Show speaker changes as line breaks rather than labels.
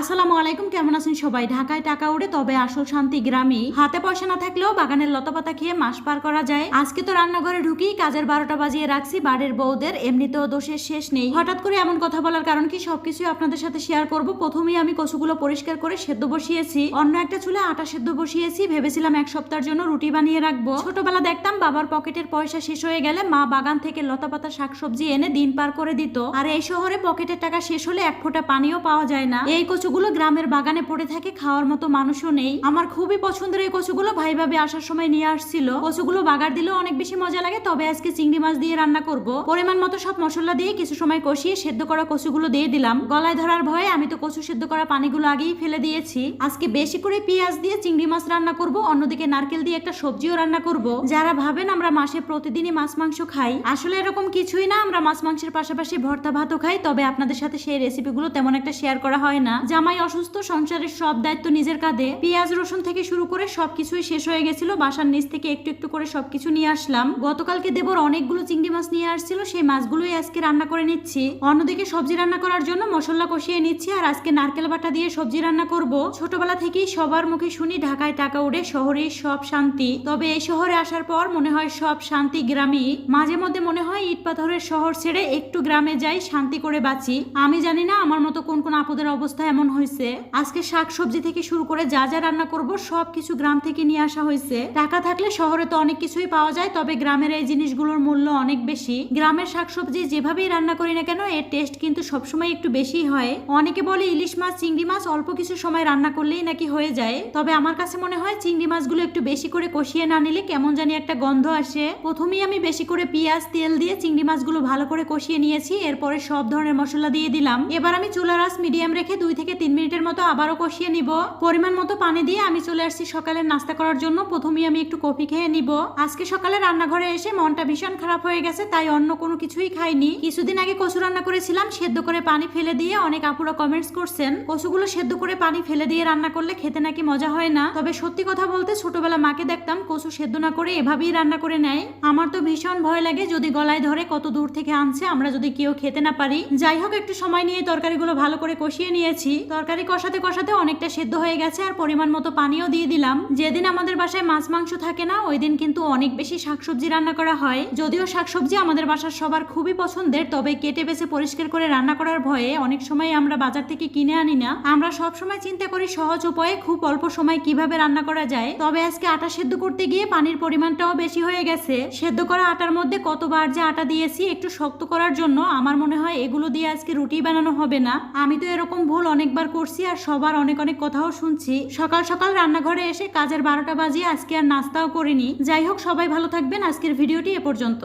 আসসালামু আলাইকুম, কেমন আছেন সবাই? ঢাকায় টাকা উড়ে তবে আসল শান্তি গ্রামে। হাতে পয়সা না থাকলেও বাগানের লতাপাতা খেয়ে মাস পার করা যায়। আজকে তো রান্নাঘরে ঢুকি কাজের বারোটা বাজিয়ে রাখছি বাড়ির বউদের, এমনিতেও দোষের শেষ নেই। হঠাৎ করে এমন কথা বলার কারণ কি সবকিছু আপনাদের সাথে শেয়ার করব। প্রথমেই আমি কচুগুলো পরিষ্কার করে সেদ্ধ বসিয়েছি। অন্য একটা চুলে আটা সেদ্ধ বসিয়েছি, ভেবেছিলাম এক সপ্তাহের জন্য রুটি বানিয়ে রাখব। ছোটবেলা দেখতাম বাবার পকেটের পয়সা শেষ হয়ে গেলে মা বাগান থেকে লতাপাতা শাকসবজি এনে দিন পার করে দিত। আর এই শহরে পকেটের টাকা শেষ হলে এক ফোঁটা পানিও পাওয়া যায় না। এই কচুগুলো গ্রামের বাগানে পড়ে থাকে, খাওয়ার মতো মানুষও নেই। আমার খুবই পছন্দের এই কচুগুলো ভাই ভাবে আসার সময় নিয়ে আসছিল। কচুগুলো বাগার দিলেও অনেক বেশি মজা লাগে, তবে আজকে চিংড়ি মাছ দিয়ে রান্না করব। পরিমাণ মতো সব মশলা দিয়ে কিছু সময় কষিয়ে সেদ্ধ করা কচুগুলো দিয়ে দিলাম। গলায় ধরার ভয়ে আমি তো কচু সেদ্ধ করা পানিগুলো আগেই ফেলে দিয়েছি। আজকে বেশি করে পেঁয়াজ দিয়ে চিংড়ি মাছ রান্না করব, অন্যদিকে নারকেল দিয়ে একটা সবজিও রান্না করব। যারা ভাবেন আমরা মাসে প্রতিদিনই মাছ মাংস খাই, আসলে এরকম কিছুই না, আমরা মাছ মাংসের পাশাপাশি ভর্তা ভাতও খাই, তবে আপনাদের সাথে সেই রেসিপিগুলো তেমন একটা শেয়ার করা হয় না। জামাই অসুস্থ, সংসারের সব দায়িত্ব নিজের কাঁধে। পেঁয়াজ, রসুন থেকে শুরু করে সবকিছুই শেষ হয়ে গেছিল। বাসার নিচ থেকে একটু একটু করে সবকিছু নিয়ে আসলাম। গতকালকে দেবর অনেকগুলো চিংড়ি মাছ নিয়ে আসছিল। সেই মাছগুলোই আজকে রান্না করে নিচ্ছি। অন্যদিকে সবজি রান্না করার জন্য মশলা কষিয়ে নিচ্ছি আর আজকে নারকেল বাটা দিয়ে সবজি রান্না করব। ছোটবেলা থেকেই সবার মুখে শুনি, ঢাকায় টাকা উড়ে শহরে সব শান্তি। তবে এই শহরে আসার পর মনে হয় সব শান্তি গ্রামে মাঝে মধ্যে মনে হয় ইট পাথরের শহর ছেড়ে একটু গ্রামে যাই, শান্তি করে বাঁচি। আমি জানি না আমার মতো কোন কোন আপদের অবস্থা এমন হয়েছে? আজকে শাক সবজি থেকে শুরু করে যা যা রান্না করব সব কিছু গ্রাম থেকে নিয়ে আসা হয়েছে। টাকা থাকলে শহরে তো অনেক কিছুই পাওয়া যায়, তবে গ্রামের এই জিনিসগুলোর মূল্য অনেক বেশি। গ্রামের শাকসবজি যেভাবেই রান্না করি না কেন, এর টেস্ট কিন্তু সবসময় একটু বেশি হয়। অনেকে বলে ইলিশ মাছ, চিংড়ি মাছ অল্প কিছু সময় রান্না করলেই নাকি হয়ে যায়। তবে আমার কাছে মনে হয় চিংড়ি মাছগুলো একটু বেশি করে কষিয়ে না নিলে কেমন জানি একটা গন্ধ আসে। প্রথমেই আমি বেশি করে পেঁয়াজ, তেল দিয়ে চিংড়ি মাছগুলো ভালো করে কষিয়ে নিয়েছি, এরপরে সব ধরনের মশলা দিয়ে দিলাম। এবার আমি চুলার আঁচ মিডিয়াম রেখে দুই থেকে তিন মিনিটের মতো আবারও কষিয়ে নিব। পরিমাণ মতো পানি দিয়ে আমি চলে আসছি সকালের নাস্তা করার জন্য। প্রথমেই আমি একটু কফি খেয়ে নিব। আজকে সকালে রান্নাঘরে এসে মনটা ভীষণ খারাপ হয়ে গেছে, তাই অন্য কোনো কিছুই খাইনি। কিছুদিন আগে কচু রান্না করেছিলাম, সেদ্ধ করে পানি ফেলে দিয়ে অনেক আপুরা কমেন্টস করছেন, কচুগুলো সেদ্ধ করে পানি ফেলে দিয়ে রান্না করলে খেতে নাকি মজা হয় না। তবে সত্যি কথা বলতে ছোটবেলা মাকে দেখতাম কচু সেদ্ধ না করে এভাবেই রান্না করে নেয়। আমার তো ভীষণ ভয় লাগে যদি গলায় ধরে কত দূর থেকে আনছে, আমরা যদি কেউ খেতে না পারি। যাই হোক, একটু সময় নিয়ে তরকারিগুলো ভালো করে কষিয়ে নিয়েছি। তরকারি কষাতে কষাতে অনেকটা সেদ্ধ হয়ে গেছে আর পরিমাণ মতো পানিও দিয়ে দিলাম। যেদিন আমাদের বাসায় মাছ মাংস থাকে না, ওই দিন কিন্তু অনেক বেশি শাকসবজি রান্না করা হয়। যদিও শাকসবজি আমাদের বাসার সবার খুবই পছন্দের, তবে কেটে বেছে পরিষ্কার করে রান্না করার ভয়ে অনেক সময় আমরা বাজার থেকে কিনে আনি না। আমরা সব সময় চিন্তা করি সহজ উপায়ে খুব অল্প সময় কীভাবে রান্না করা যায়। তবে আজকে আটা সেদ্ধ করতে গিয়ে পানির পরিমাণটাও বেশি হয়ে গেছে। সেদ্ধ করা আটার মধ্যে কতবার যে আটা দিয়েছি একটু শক্ত করার জন্য আমার মনে হয় এগুলো দিয়ে আজকে রুটি বানানো হবে না। আমি তো এরকম ভুল অনেকবার করছি আর সবার অনেক অনেক কথাও শুনছি। সকাল সকাল রান্নাঘরে এসে কাজের বারোটা বাজিয়ে আজকে আর নাস্তাও করিনি। যাই হোক, সবাই ভালো থাকবেন। আজকের ভিডিওটি এ পর্যন্ত।